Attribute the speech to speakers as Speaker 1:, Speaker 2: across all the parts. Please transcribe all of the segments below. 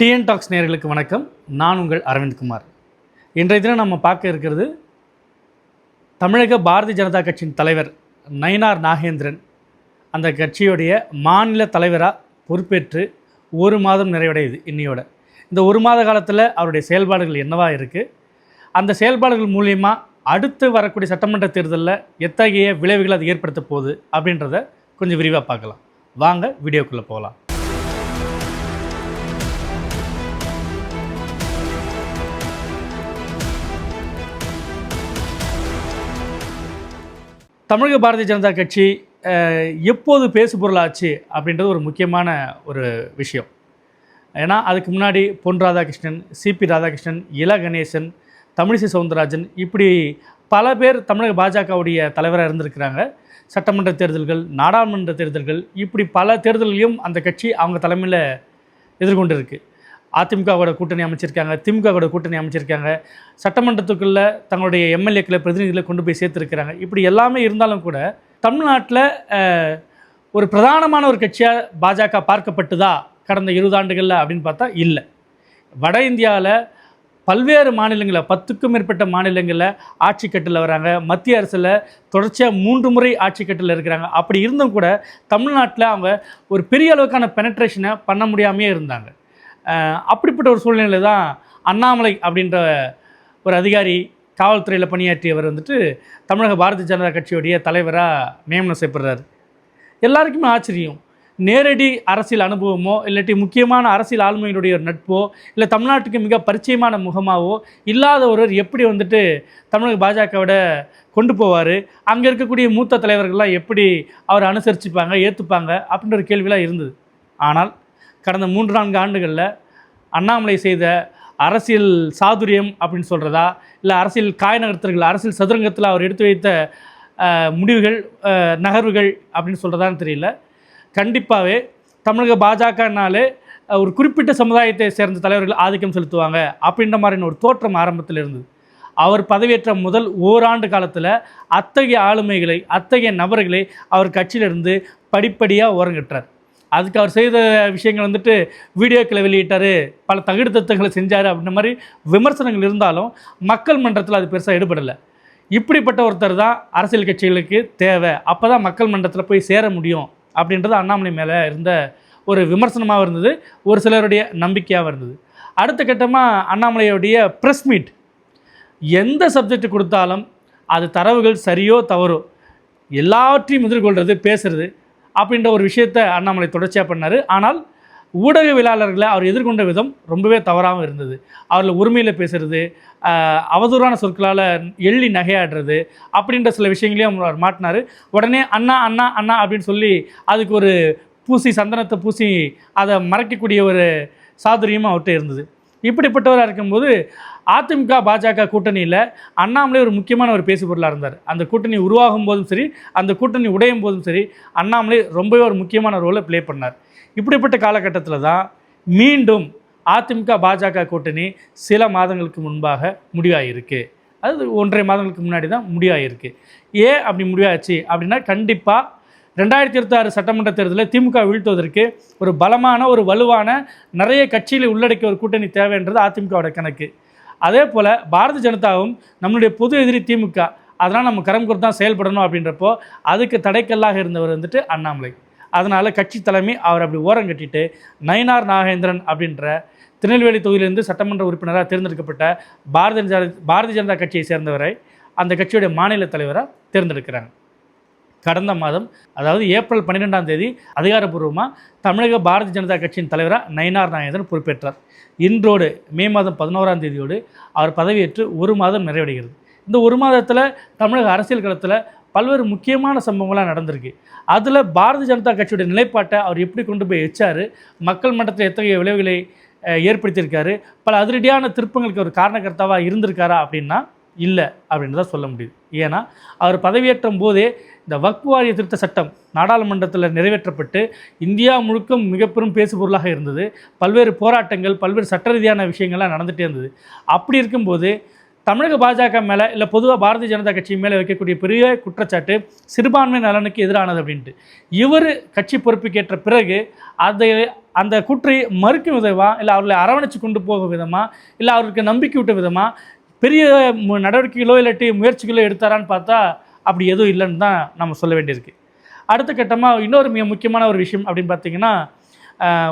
Speaker 1: TN tax நேர்களுக்கு வணக்கம். நான் உங்கள் அரவிந்த்குமார் இன்றைய தினம் நம்ம பார்க்க இருக்கிறது தமிழக பாரதிய ஜனதா கட்சியின் தலைவர் நயினார் நாகேந்திரன். அந்த கட்சியுடைய மாநில தலைவராக பொறுப்பேற்று ஒரு மாதம் நிறைவடையுது இன்னையோட. இந்த ஒரு மாத காலத்தில் அவருடைய செயல்பாடுகள் என்னவாக இருக்குது அந்த செயல்பாடுகள் மூலியமாக அடுத்து வரக்கூடிய சட்டமன்ற தேர்தலில் எத்தகைய விளைவுகள் அது ஏற்படுத்த போகுது அப்படின்றத கொஞ்சம் விரிவாக பார்க்கலாம். வாங்க வீடியோக்குள்ளே போகலாம். தமிழக பாரதிய ஜனதா கட்சி எப்போது பேசு பொருளாச்சு அப்படின்றது ஒரு முக்கியமான ஒரு விஷயம். ஏன்னா அதுக்கு முன்னாடி பொன் ராதாகிருஷ்ணன் சிபி ராதாகிருஷ்ணன் இல கணேசன் தமிழிசை சவுந்தரராஜன் இப்படி பல பேர் தமிழக பாஜகவுடைய தலைவராக இருந்திருக்கிறாங்க. சட்டமன்ற தேர்தல்கள் நாடாளுமன்ற தேர்தல்கள் இப்படி பல தேர்தல்களையும் அந்த கட்சி அவங்க தலைமையில் எதிர்கொண்டிருக்கு. அதிமுகவோட கூட்டணி அமைச்சிருக்காங்க திமுகவோட கூட்டணி அமைச்சிருக்காங்க. சட்டமன்றத்துக்குள்ளே தங்களுடைய எம்எல்ஏக்களை பிரதிநிதிகளை கொண்டு போய் சேர்த்துருக்கிறாங்க. இப்படி எல்லாமே இருந்தாலும் கூட தமிழ்நாட்டில் ஒரு பிரதானமான ஒரு கட்சியாக பாஜக பார்க்கப்பட்டுதா கடந்த இருபது ஆண்டுகளில் அப்படின்னு பார்த்தா இல்லை. வட இந்தியாவில் பல்வேறு மாநிலங்களில் பத்துக்கும் மேற்பட்ட மாநிலங்களில் ஆட்சி கட்டில் வராங்க. மத்திய அரசில் தொடர்ச்சியாக மூன்று முறை ஆட்சி கட்டில் இருக்கிறாங்க. அப்படி இருந்தும் கூட தமிழ்நாட்டில் அவங்க ஒரு பெரிய அளவுக்கான பெனட்ரேஷனை பண்ண முடியாமையே இருந்தாங்க. அப்படிப்பட்ட ஒரு சூழ்நிலை தான் அண்ணாமலை அப்படின்ற ஒரு அதிகாரி காவல்துறையில் பணியாற்றியவர் வந்துட்டு தமிழக பாரதிய ஜனதா கட்சியுடைய தலைவராக நியமனம் செய்யப்படுறார் எல்லாருக்குமே ஆச்சரியம். நேரடி அரசியல் அனுபவமோ இல்லாட்டி முக்கியமான அரசியல் ஆளுமையினுடைய ஒரு நட்போ இல்லை தமிழ்நாட்டுக்கு மிக பரிச்சயமான முகமாவோ இல்லாத ஒருவர் எப்படி வந்துட்டு தமிழக பாஜகவோட கொண்டு போவார் அங்கே இருக்கக்கூடிய மூத்த தலைவர்கள்லாம் எப்படி அவர் அனுசரிச்சுப்பாங்க ஏற்றுப்பாங்க அப்படின்ற ஒரு கேள்விலாம் இருந்தது. ஆனால் கடந்த மூன்று நான்கு ஆண்டுகளில் அண்ணாமலை செய்த அரசியல் சாதுரியம் அப்படின்னு சொல்கிறதா இல்லை அரசியல் காய நகர்த்தர்கள் அரசியல் சதுரங்கத்தில் அவர் எடுத்து வைத்த முடிவுகள் நகர்வுகள் அப்படின்னு சொல்கிறதான்னு தெரியல. கண்டிப்பாகவே தமிழக பாஜகனாலே ஒரு குறிப்பிட்ட சமுதாயத்தை சேர்ந்த தலைவர்கள் ஆதிக்கம் செலுத்துவாங்க அப்படின்ற மாதிரியான ஒரு தோற்றம் ஆரம்பத்தில் இருந்தது. அவர் பதவியேற்ற முதல் ஓராண்டு காலத்தில் அத்தகைய ஆளுமைகளை அத்தகைய நபர்களை அவர் கட்சியிலிருந்து படிப்படியாக ஓரங்கட்டுறார் அதுக்கு அவர் செய்த விஷயங்கள் வந்துட்டு வீடியோக்களை வெளியிட்டார் பல தகுடுத்தங்களை செஞ்சார் அப்படின்ற மாதிரி விமர்சனங்கள் இருந்தாலும் மக்கள் மன்றத்தில் அது பெருசாக ஈடுபடலை. இப்படிப்பட்ட ஒருத்தர் தான் அரசியல் கட்சிகளுக்கு தேவை. அப்போ தான் மக்கள் மன்றத்தில் போய் சேர முடியும் அப்படின்றது அண்ணாமலை மேலே இருந்த ஒரு விமர்சனமாக இருந்தது ஒரு சிலருடைய நம்பிக்கையாக இருந்தது. அடுத்த கட்டமாக அண்ணாமலையுடைய ப்ரெஸ் மீட் எந்த சப்ஜெக்ட் கொடுத்தாலும் அது தரவுகள் சரியோ தவறோ எல்லாவற்றையும் எதிர்கொள்கிறது பேசுறது அப்படின்ற ஒரு விஷயத்தை அண்ணாமலை தொடர்ச்சியாக பண்ணார். ஆனால் ஊடகவியலாளர்களை அவர் எதிர்கொண்ட விதம் ரொம்பவே தவறாகவும் இருந்தது. அவர்கள் உரிமையில் பேசுறது அவதூறான சொற்களால் எள்ளி நகையாடுறது அப்படின்ற சில விஷயங்களையும் அவர் மாட்டினார். உடனே அண்ணா அண்ணா அண்ணா அப்படின்னு சொல்லி அதுக்கு ஒரு பூசி சந்தனத்தை பூசி அதை மறைக்கக்கூடிய ஒரு சாதுரியமும் அவர்கிட்ட இருந்தது. இப்படிப்பட்டவராக இருக்கும்போது அதிமுக பாஜக கூட்டணியில் அண்ணாமலை ஒரு முக்கியமான ஒரு பேசு பொருளாக இருந்தார். அந்த கூட்டணி உருவாகும் போதும் சரி அந்த கூட்டணி உடையும் போதும் சரி அண்ணாமலை ரொம்பவே ஒரு முக்கியமான ரோலை ப்ளே பண்ணார். இப்படிப்பட்ட காலகட்டத்தில் தான் மீண்டும் அதிமுக பாஜக கூட்டணி சில மாதங்களுக்கு முன்பாக முடிவாகியிருக்கு அது ஒன்றரை மாதங்களுக்கு முன்னாடி தான் முடிவாகிருக்கு ஏன் அப்படி முடிவாச்சு அப்படின்னா கண்டிப்பாக ரெண்டாயிரத்தி இருபத்தாறு சட்டமன்ற தேர்தலில் திமுக வீழ்த்துவதற்கு ஒரு பலமான ஒரு வலுவான நிறைய கட்சிகளை உள்ளடக்கிய ஒரு கூட்டணி தேவைன்றது அதிமுகவோட கணக்கு. அதே போல் பாரதிய ஜனதாவும் நம்மளுடைய பொது எதிரி திமுக அதனால் நம்ம கரம் தான் செயல்படணும் அப்படின்றப்போ அதுக்கு தடைக்கல்லாக இருந்தவர் வந்துட்டு அண்ணாமலை. அதனால் கட்சி தலைமை அவர் அப்படி ஓரம் கட்டிட்டு நயினார் நாகேந்திரன் அப்படின்ற திருநெல்வேலி தொகுதியிலிருந்து சட்டமன்ற உறுப்பினராக தேர்ந்தெடுக்கப்பட்ட பாரதிய ஜனதா பாரதிய ஜனதா கட்சியை சேர்ந்தவரை அந்த கட்சியுடைய மாநில தலைவராக தேர்ந்தெடுக்கிறாங்க கடந்த மாதம் அதாவது ஏப்ரல் பன்னிரெண்டாம் தேதி அதிகாரப்பூர்வமாக தமிழக பாரதிய ஜனதா கட்சியின் தலைவராக நயினார் நாகேந்திரன் பொறுப்பேற்றார். இன்றோடு மே மாதம் பதினோராம் தேதியோடு அவர் பதவியேற்று ஒரு மாதம் நிறைவடைகிறது. இந்த ஒரு மாதத்தில் தமிழக அரசியல் களத்தில் பல்வேறு முக்கியமான சம்பவங்களாக நடந்திருக்கு. அதில் பாரதிய ஜனதா கட்சியுடைய நிலைப்பாட்டை அவர் எப்படி கொண்டு போய் வச்சார் மக்கள் மன்றத்தில் எத்தகைய விளைவுகளை ஏற்படுத்தியிருக்காரு பல அதிரடியான திருப்பங்களுக்கு ஒரு காரணகர்த்தாவாக இருந்திருக்காரா அப்படின்னா இல்லை அப்படின்னு தான் சொல்ல முடியுது. ஏன்னா அவர் பதவியேற்றும் போதே இந்த வக்ஃப் வாரிய திருத்த சட்டம் நாடாளுமன்றத்தில் நிறைவேற்றப்பட்டு இந்தியா முழுக்க மிக பெரும் பேசுபொருளாக இருந்தது. பல்வேறு போராட்டங்கள் பல்வேறு சட்ட ரீதியான விஷயங்கள்லாம் நடந்துகிட்டே இருந்தது. அப்படி இருக்கும்போது தமிழக பாஜக மேலே இல்லை பொதுவாக பாரதிய ஜனதா கட்சி மேலே வைக்கக்கூடிய பெரிய குற்றச்சாட்டு சிறுபான்மை நலனுக்கு எதிரானது அப்படின்ட்டு. இவர் கட்சி பொறுப்புக்கேற்ற பிறகு அதை அந்த குற்றை மறுக்கும் விதமாக இல்லை அவர்களை அரவணைச்சு கொண்டு போகும் விதமாக இல்லை அவருக்கு நம்பிக்கை விட்ட விதமாக பெரிய நடவடிக்கைகளோ இல்லாட்டி முயற்சிகளோ எடுத்தாரான்னு பார்த்தா அப்படி எதுவும் இல்லைன்னு தான் நம்ம சொல்ல வேண்டியிருக்கு. அடுத்த கட்டமாக இன்னொரு மிக முக்கியமான ஒரு விஷயம் அப்படின்னு பார்த்தீங்கன்னா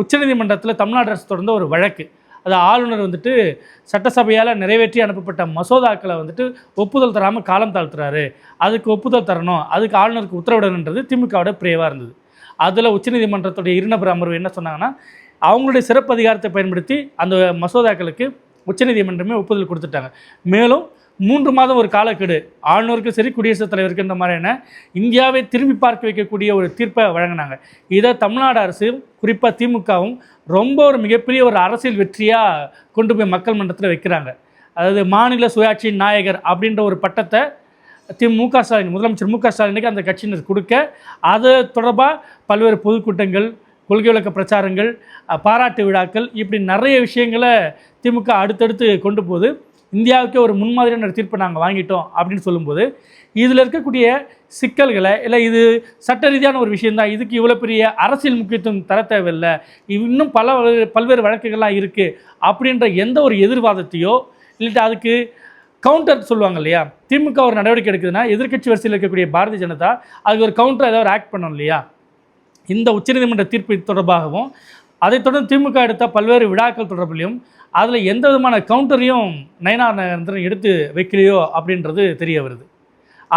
Speaker 1: உச்சநீதிமன்றத்தில் தமிழ்நாடு அரசு தொடர்ந்த ஒரு வழக்கு. அது ஆளுநர் வந்துட்டு சட்டசபையால் நிறைவேற்றி அனுப்பப்பட்ட மசோதாக்களை வந்துட்டு ஒப்புதல் தராமல் காலம் தாழ்த்துறாரு. அதுக்கு ஒப்புதல் தரணும். அதுக்கு ஆளுநருக்கு உத்தரவிடணுன்றது திமுகவோட பிரேவாக இருந்தது. அதில் உச்சநீதிமன்றத்துடைய இருநபர் அமர்வு என்ன சொன்னாங்கன்னா அவங்களுடைய சிறப்பு அதிகாரத்தை பயன்படுத்தி அந்த மசோதாக்களுக்கு உச்சநீதிமன்றமே ஒப்புதல் கொடுத்துட்டாங்க. மேலும் மூன்று மாதம் ஒரு காலக்கெடு. ஆளுநருக்கும் சரி குடியரசுத் தலைவருக்கு இந்த மாதிரியான இந்தியாவை திரும்பி பார்க்க வைக்கக்கூடிய ஒரு தீர்ப்பை வழங்கினாங்க. இதை தமிழ்நாடு அரசு குறிப்பாக திமுகவும் ரொம்ப ஒரு மிகப்பெரிய ஒரு அரசியல் வெற்றியாக கொண்டு போய் மக்கள் மன்றத்தில் வைக்கிறாங்க. அதாவது மாநில சுயாட்சி நாயகர் அப்படின்ற ஒரு பட்டத்தை தி மு க ஸ்டாலின் முதலமைச்சர் மு க ஸ்டாலினுக்கு அந்த கட்சியினர் கொடுக்க அது தொடர்பாக பல்வேறு பொதுக்கூட்டங்கள் கொள்கை விளக்க பிரச்சாரங்கள் பாராட்டு விழாக்கள் இப்படி நிறைய விஷயங்களை திமுக அடுத்தடுத்து கொண்டு போகுது. இந்தியாவுக்கே ஒரு முன்மாதிரியான ஒரு தீர்ப்பை நாங்கள் வாங்கிட்டோம் அப்படின்னு சொல்லும்போது இதில் இருக்கக்கூடிய சிக்கல்களை இல்லை இது சட்ட ரீதியான ஒரு விஷயந்தான் இதுக்கு இவ்வளோ பெரிய அரசியல் முக்கியத்துவம் தர தேவையில்லை இன்னும் பல வ- பல்வேறு வழக்குகள்லாம் இருக்குது அப்படின்ற எந்த ஒரு எதிர்வாதத்தையோ இல்லாட்டி அதுக்கு கவுண்டர் சொல்லுவாங்க இல்லையா திமுக ஒரு நடவடிக்கை எடுக்குதுன்னா எதிர்க்கட்சி வரிசையில் இருக்கக்கூடிய பாரதிய ஜனதா அதுக்கு ஒரு கவுண்டர் ஏதாவது ஆக்ட் பண்ணணும் இல்லையா? இந்த உச்சநீதிமன்ற தீர்ப்பு தொடர்பாகவும் அதைத் தொடர்ந்து திமுக எடுத்த பல்வேறு விழாக்கள் தொடர்பிலையும் அதில் எந்த விதமான கவுண்டரையும் நயனார் நகேந்திரன் எடுத்து வைக்கலையோ அப்படின்றது தெரிய வருது.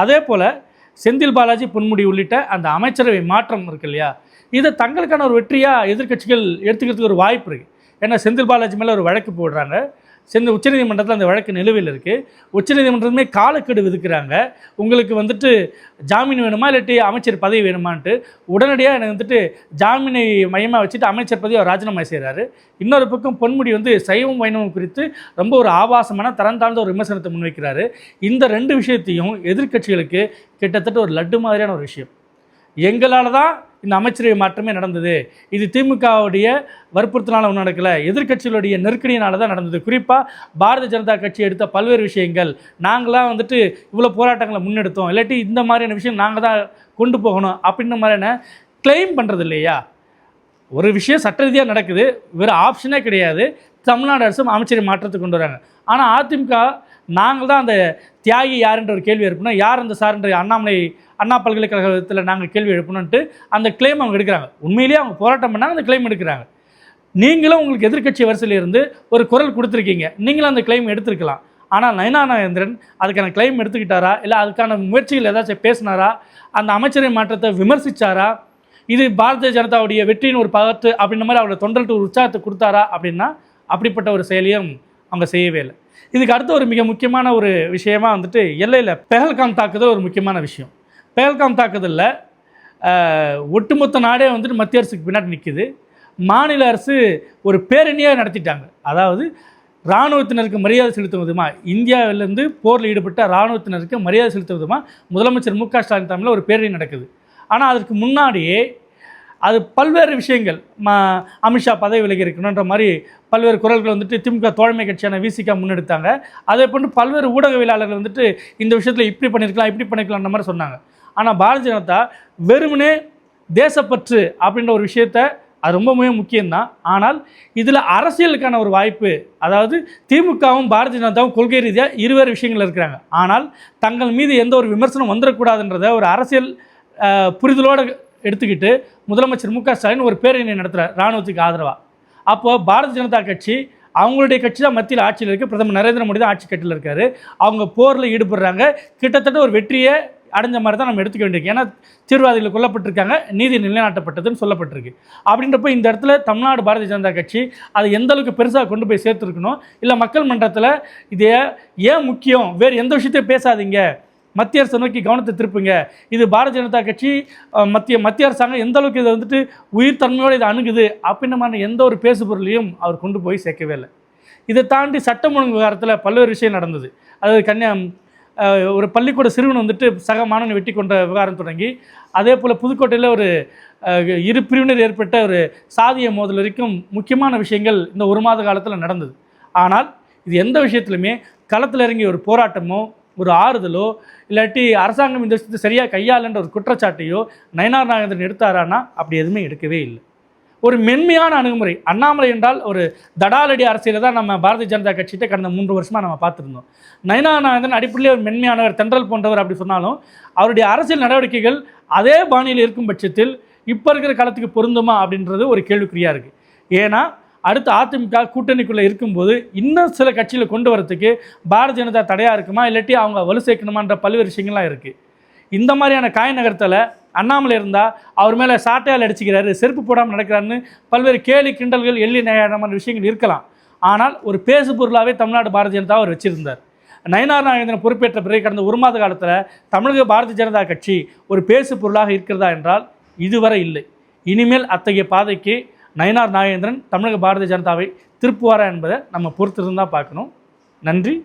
Speaker 1: அதே போல் செந்தில் பாலாஜி பொன்முடி உள்ளிட்ட அந்த அமைச்சரவை மாற்றம் இருக்கு இல்லையா? இதை தங்களுக்கான ஒரு வெற்றியாக எதிர்க்கட்சிகள் எடுத்துக்கிறதுக்கு ஒரு வாய்ப்பு இருக்குது ஏன்னா செந்தில் பாலாஜி மேலே ஒரு வழக்கு போடுறாங்க. சேர்ந்து உச்சநீதிமன்றத்தில் அந்த வழக்கு நிலுவையில் இருக்குது உச்சநீதிமன்றமே காலக்கெடு விதிக்கிறாங்க. உங்களுக்கு வந்துட்டு ஜாமீன் வேணுமா இல்லாட்டி அமைச்சர் பதவி வேணுமான்ட்டு. உடனடியாக எனக்கு வந்துட்டு ஜாமீனை மையமாக வச்சுட்டு அமைச்சர் பதவி அவர் ராஜினாமா செய்கிறாரு இன்னொரு பக்கம் பொன்முடி வந்து சைவம் வைணவம் குறித்து ரொம்ப ஒரு ஆபாசமான தரம் தாழ்ந்த ஒரு விமர்சனத்தை முன்வைக்கிறாரு. இந்த ரெண்டு விஷயத்தையும் எதிர்க்கட்சிகளுக்கு கிட்டத்தட்ட ஒரு லட்டு மாதிரியான ஒரு விஷயம். எங்களால் தான் இந்த அமைச்சரவை மாற்றமே நடந்தது. இது திமுகவுடைய வற்புறுத்தினால ஒன்றும் நடக்கலை எதிர்க்கட்சிகளுடைய நெருக்கடியினால தான் நடந்தது. குறிப்பாக பாரதிய ஜனதா கட்சி எடுத்த பல்வேறு விஷயங்கள். நாங்களாம் வந்துட்டு இவ்வளோ போராட்டங்களை முன்னெடுத்தோம். இல்லாட்டி இந்த மாதிரியான விஷயம் நாங்கள் தான் கொண்டு போகணும் அப்படின்ற மாதிரியான கிளைம் பண்ணுறது இல்லையா ஒரு விஷயம் சட்ட ரீதியாக நடக்குது. வேறு ஆப்ஷனே கிடையாது. தமிழ்நாடு அரசும் அமைச்சரை மாற்றத்துக்கு கொண்டு வராங்க. ஆனால் அதிமுக நாங்கள் தான் அந்த தியாகி யாருன்ற ஒரு கேள்வி எழுப்பணும். யார் அந்த சார்ன்ற அண்ணாமலை அண்ணா பல்கலைக்கழகத்தில் நாங்கள் கேள்வி எழுப்பணும்ன்ட்டு அந்த கிளைம் அவங்க எடுக்கிறாங்க. உண்மையிலேயே அவங்க போராட்டம் பண்ணாங்க அந்த கிளைம் எடுக்கிறாங்க. நீங்களும் உங்களுக்கு எதிர்க்கட்சி வரிசையில் இருந்து ஒரு குரல் கொடுத்துருக்கீங்க. நீங்களும் அந்த கிளைம் எடுத்திருக்கலாம். ஆனால் நயனா நாகேந்திரன் அதுக்கான கிளைம் எடுத்துக்கிட்டாரா? இல்லை அதுக்கான முயற்சிகள் ஏதாச்சும் பேசினாரா? அந்த அமைச்சரை மாற்றத்தை விமர்சித்தாரா இது பாரதிய ஜனதாவுடைய வெற்றியின் ஒரு பகத்து அப்படின்ற மாதிரி அவரோட தொண்டர்கிட்ட ஒரு உற்சாகத்தை கொடுத்தாரா அப்படின்னா அப்படிப்பட்ட ஒரு செயலியும் அவங்க செய்யவே இல்லை. இதுக்கு அடுத்த ஒரு மிக முக்கியமான ஒரு விஷயமா வந்துட்டு எல்லையில் பெஹல்காம் தாக்குதல் ஒரு முக்கியமான விஷயம். பெஹல்காம் தாக்குதலில் ஒட்டுமொத்த நாடே வந்துட்டு மத்திய அரசுக்கு பின்னாடி நிற்கிது மாநில அரசு ஒரு பேரணியாக நடத்திட்டாங்க. அதாவது இராணுவத்தினருக்கு மரியாதை செலுத்தும் விதமாக இந்தியாவிலேருந்து போரில் ஈடுபட்ட இராணுவத்தினருக்கு மரியாதை செலுத்தும் விதமாக முதலமைச்சர் மு க ஸ்டாலின் தலைமையில் ஒரு பேரணி நடக்குது. ஆனால் அதற்கு முன்னாடியே அது பல்வேறு விஷயங்கள். ம அமித்ஷா பதவி விலகி இருக்கணுன்ற மாதிரி பல்வேறு குரல்கள் வந்துட்டு திமுக தோழமை கட்சியான விசிகா முன்னெடுத்தாங்க. அதே போன்று பல்வேறு ஊடகவியலாளர்கள் வந்துட்டு இந்த விஷயத்தில் இப்படி பண்ணியிருக்கலாம் இப்படி பண்ணிருக்கலாம்ன்ற மாதிரி சொன்னாங்க. ஆனால் பாரதிய ஜனதா வெறுமனே தேசப்பற்று அப்படின்ற ஒரு விஷயத்த அது ரொம்பவுமே முக்கியம்தான். ஆனால் இதில் அரசியலுக்கான ஒரு வாய்ப்பு அதாவது திமுகவும் பாரதிய ஜனதாவும் கொள்கை ரீதியாக இருவேறு விஷயங்கள் இருக்கிறாங்க. ஆனால் தங்கள் மீது எந்த ஒரு விமர்சனம் வந்துடக்கூடாதுன்றத ஒரு அரசியல் புரிதலோடு எடுத்துக்கிட்டு முதலமைச்சர் மு க ஸ்டாலின் ஒரு பேரணி நடத்துகிறார் இராணுவத்துக்கு ஆதரவாக அப்போது பாரதிய ஜனதா கட்சி அவங்களுடைய கட்சி தான் மத்தியில் ஆட்சியில் இருக்குது பிரதமர் நரேந்திர மோடி தான் ஆட்சி கட்டில் இருக்காரு. அவங்க போரில் ஈடுபடுறாங்க. கிட்டத்தட்ட ஒரு வெற்றியை அடைஞ்ச மாதிரி தான் நம்ம எடுத்துக்க வேண்டியிருக்கு. ஏன்னா தீவிரவாதிகள் கொல்லப்பட்டிருக்காங்க நீதி நிலைநாட்டப்பட்டதுன்னு சொல்லப்பட்டிருக்கு. அப்படின்றப்போ இந்த இடத்துல தமிழ்நாடு பாரதிய ஜனதா கட்சி அதை எந்த அளவுக்கு பெருசாக கொண்டு போய் சேர்த்துருக்கணும்? இல்லை மக்கள் மன்றத்தில் இது ஏன் முக்கியம்? வேறு எந்த விஷயத்தையும் பேசாதீங்க. மத்திய அரசை நோக்கி கவனத்தை திருப்புங்க. இது பாரதிய ஜனதா கட்சி மத்திய மத்திய அரசாங்கம் எந்த அளவுக்கு இதை வந்துட்டு உயிர் தன்மையோடு இதை அணுகுது அப்படின்னமான எந்த ஒரு பேசு பொருளையும் அவர் கொண்டு போய் சேர்க்கவே இல்லை. இதை தாண்டி சட்டம் ஒழுங்கு விவகாரத்தில் பல்வேறு விஷயம் நடந்தது. அதாவது கன்னியா ஒரு பள்ளிக்கூட சிறுவன் வந்துட்டு சக மாணவனை வெட்டி கொண்ட விவகாரம் தொடங்கி அதே போல் புதுக்கோட்டையில் ஒரு இரு பிரிவினர் ஏற்பட்ட ஒரு சாதிய மோதல் வரைக்கும் முக்கியமான விஷயங்கள் இந்த ஒரு மாத காலத்தில் நடந்தது. ஆனால் இது எந்த விஷயத்துலையுமே களத்தில் இறங்கிய ஒரு போராட்டமோ ஒரு ஆறுதலோ இல்லாட்டி அரசாங்கம் இந்த விஷயத்தை சரியாக கையாளுன்ற ஒரு குற்றச்சாட்டையோ நயனார் நாகேந்திரன் எடுத்தாரானா அப்படி எதுவுமே எடுக்கவே இல்லை. ஒரு மென்மையான அணுகுமுறை அண்ணாமலை என்றால் ஒரு தடாலடி அரசியலை தான் நம்ம பாரதிய ஜனதா கட்சிகிட்ட கடந்த மூன்று வருஷமாக நம்ம பார்த்துருந்தோம். நயனார் நாகேந்திரன் அடிப்படையில் ஒரு மென்மையானவர் தென்றல் போன்றவர் அப்படி சொன்னாலும் அவருடைய அரசியல் நடவடிக்கைகள் அதே பாணியில் இருக்கும் பட்சத்தில் இப்போ இருக்கிற காலத்துக்கு பொருந்துமா அப்படின்றது ஒரு கேள்விக்குறியாக இருக்குது ஏன்னா அடுத்து அதிமுக கூட்டணிக்குள்ளே இருக்கும்போது இன்னும் சில கட்சிகளை கொண்டு வரத்துக்கு பாரதிய ஜனதா தடையாக இருக்குமா? இல்லாட்டி அவங்க வலு சேர்க்கணுமான்ற பல்வேறு விஷயங்கள்லாம் இருக்குது இந்த மாதிரியான காய நகரத்தில் அண்ணாமலை இருந்தால் அவர் மேலே சாட்டையால் அடிச்சுக்கிறாரு செருப்பு போடாமல் நடக்கிறாருன்னு பல்வேறு கேலி கிண்டல்கள் எள்ளி நயமான விஷயங்கள் இருக்கலாம். ஆனால் ஒரு பேசு பொருளாகவே தமிழ்நாடு பாரதிய ஜனதா அவர் வச்சிருந்தார். நயனார் நாகேந்திரன் பொறுப்பேற்ற பிறகு கடந்த ஒரு மாத காலத்தில் தமிழக பாரதிய ஜனதா கட்சி ஒரு பேசு பொருளாக இருக்கிறதா என்றால் இதுவரை இல்லை. இனிமேல் அத்தகைய பாதைக்கு நயனார் நாகேந்திரன் தமிழக பாரதிய ஜனதாவை திருப்புவாரா என்பதை நம்ம பொறுத்திருந்தான் பார்க்கணும். நன்றி.